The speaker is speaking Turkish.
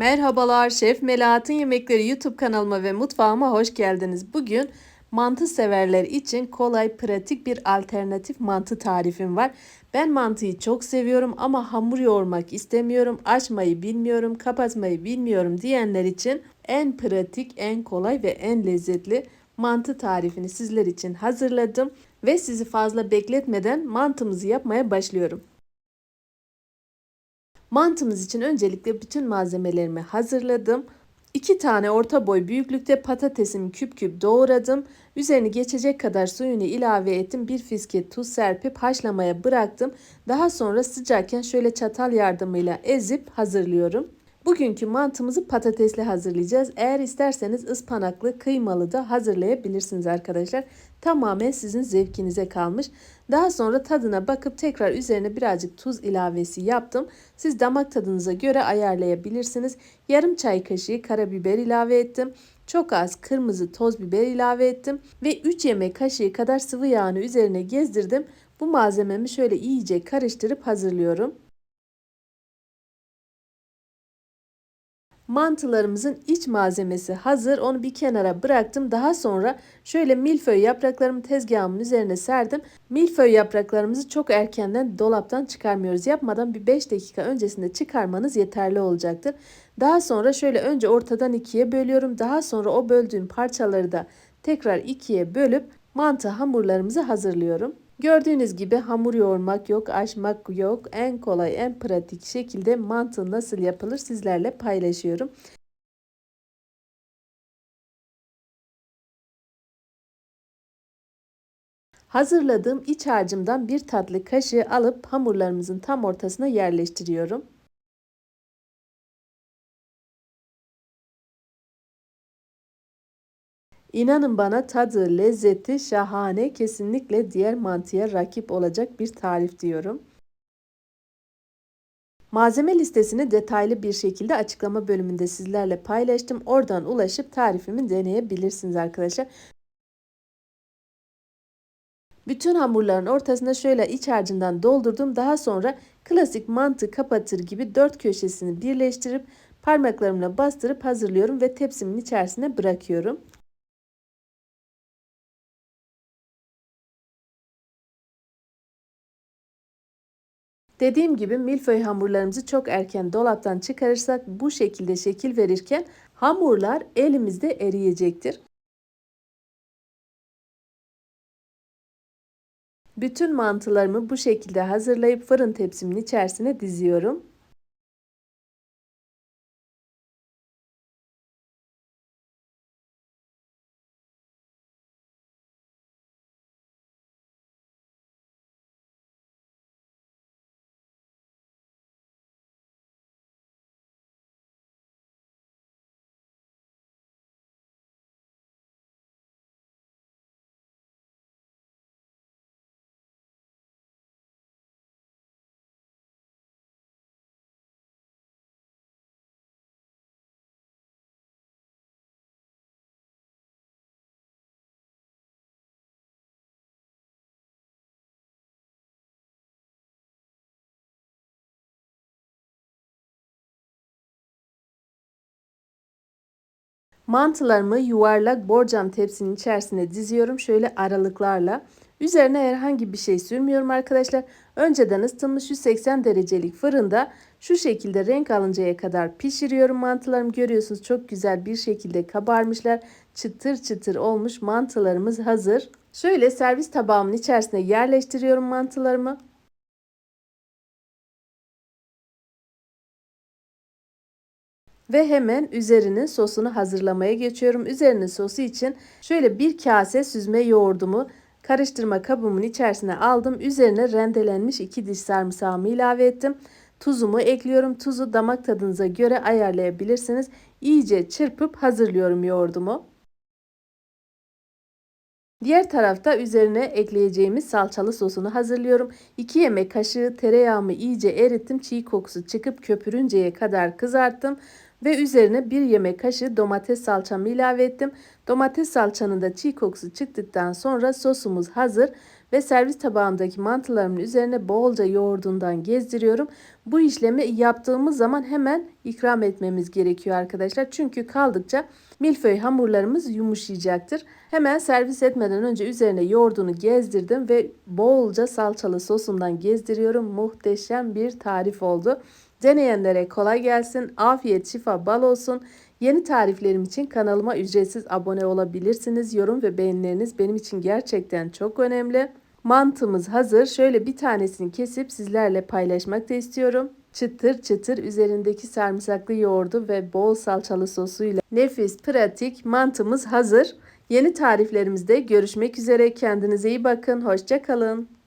Merhabalar, Şef Melahat'ın Yemekleri YouTube kanalıma ve mutfağıma hoş geldiniz. Bugün mantı severler için kolay, pratik bir alternatif mantı tarifim var. Ben mantıyı çok seviyorum ama hamur yoğurmak istemiyorum, açmayı bilmiyorum, kapatmayı bilmiyorum diyenler için en pratik, en kolay ve en lezzetli mantı tarifini sizler için hazırladım. Ve sizi fazla bekletmeden mantımızı yapmaya başlıyorum. Mantımız için öncelikle bütün malzemelerimi hazırladım. 2 tane orta boy büyüklükte patatesimi küp küp doğradım. Üzerini geçecek kadar suyunu ilave ettim. Bir fiske tuz serpip haşlamaya bıraktım. Daha sonra sıcakken şöyle çatal yardımıyla ezip hazırlıyorum. Bugünkü mantımızı patatesli hazırlayacağız. Eğer isterseniz ıspanaklı, kıymalı da hazırlayabilirsiniz arkadaşlar. Tamamen sizin zevkinize kalmış. Daha sonra tadına bakıp tekrar üzerine birazcık tuz ilavesi yaptım. Siz damak tadınıza göre ayarlayabilirsiniz. Yarım çay kaşığı karabiber ilave ettim. Çok az kırmızı toz biber ilave ettim ve 3 yemek kaşığı kadar sıvı yağını üzerine gezdirdim. Bu malzememi şöyle iyice karıştırıp hazırlıyorum. Mantılarımızın iç malzemesi hazır. Onu bir kenara bıraktım. Daha sonra şöyle milföy yapraklarımı tezgahımın üzerine serdim. Milföy yapraklarımızı çok erkenden dolaptan çıkarmıyoruz. Yapmadan bir 5 dakika öncesinde çıkarmanız yeterli olacaktır. Daha sonra şöyle önce ortadan ikiye bölüyorum. Daha sonra o böldüğüm parçaları da tekrar ikiye bölüp mantı hamurlarımızı hazırlıyorum. Gördüğünüz gibi hamur yoğurmak yok, açmak yok. En kolay, en pratik şekilde mantı nasıl yapılır sizlerle paylaşıyorum. Hazırladığım iç harcımdan bir tatlı kaşığı alıp hamurlarımızın tam ortasına yerleştiriyorum. İnanın bana tadı, lezzeti şahane. Kesinlikle diğer mantıya rakip olacak bir tarif diyorum. Malzeme listesini detaylı bir şekilde açıklama bölümünde sizlerle paylaştım. Oradan ulaşıp tarifimi deneyebilirsiniz arkadaşlar. Bütün hamurların ortasına şöyle iç harcından doldurdum. Daha sonra klasik mantı kapatır gibi dört köşesini birleştirip parmaklarımla bastırıp hazırlıyorum ve tepsimin içerisine bırakıyorum. Dediğim gibi milföy hamurlarımızı çok erken dolaptan çıkarırsak bu şekilde şekil verirken hamurlar elimizde eriyecektir. Bütün mantılarımı bu şekilde hazırlayıp fırın tepsimin içerisine diziyorum. Mantılarımı yuvarlak borcam tepsinin içerisine diziyorum şöyle aralıklarla. Üzerine herhangi bir şey sürmüyorum arkadaşlar. Önceden ısıtılmış 180 derecelik fırında şu şekilde renk alıncaya kadar pişiriyorum mantılarımı. Görüyorsunuz çok güzel bir şekilde kabarmışlar. Çıtır çıtır olmuş mantılarımız hazır. Şöyle servis tabağımın içerisine yerleştiriyorum mantılarımı. Ve hemen üzerinin sosunu hazırlamaya geçiyorum. Üzerinin sosu için şöyle bir kase süzme yoğurdumu karıştırma kabımın içerisine aldım. Üzerine rendelenmiş iki diş sarımsağımı ilave ettim. Tuzumu ekliyorum. Tuzu damak tadınıza göre ayarlayabilirsiniz. İyice çırpıp hazırlıyorum yoğurdumu. Diğer tarafta üzerine ekleyeceğimiz salçalı sosunu hazırlıyorum. 2 yemek kaşığı tereyağımı iyice erittim. Çiğ kokusu çıkıp köpürünceye kadar kızarttım ve üzerine 1 yemek kaşığı domates salçamı ilave ettim. Domates salçanın da çiğ kokusu çıktıktan sonra sosumuz hazır ve servis tabağındaki mantılarımın üzerine bolca yoğurdundan gezdiriyorum. Bu işlemi yaptığımız zaman hemen ikram etmemiz gerekiyor arkadaşlar. Çünkü kaldıkça milföy hamurlarımız yumuşayacaktır. Hemen servis etmeden önce üzerine yoğurdunu gezdirdim ve bolca salçalı sosumdan gezdiriyorum. Muhteşem bir tarif oldu. Deneyenlere kolay gelsin. Afiyet, şifa, bal olsun. Yeni tariflerim için kanalıma ücretsiz abone olabilirsiniz. Yorum ve beğenileriniz benim için gerçekten çok önemli. Mantımız hazır. Şöyle bir tanesini kesip sizlerle paylaşmak da istiyorum. Çıtır çıtır üzerindeki sarımsaklı yoğurdu ve bol salçalı sosuyla nefis, pratik mantımız hazır. Yeni tariflerimizde görüşmek üzere. Kendinize iyi bakın. Hoşça kalın.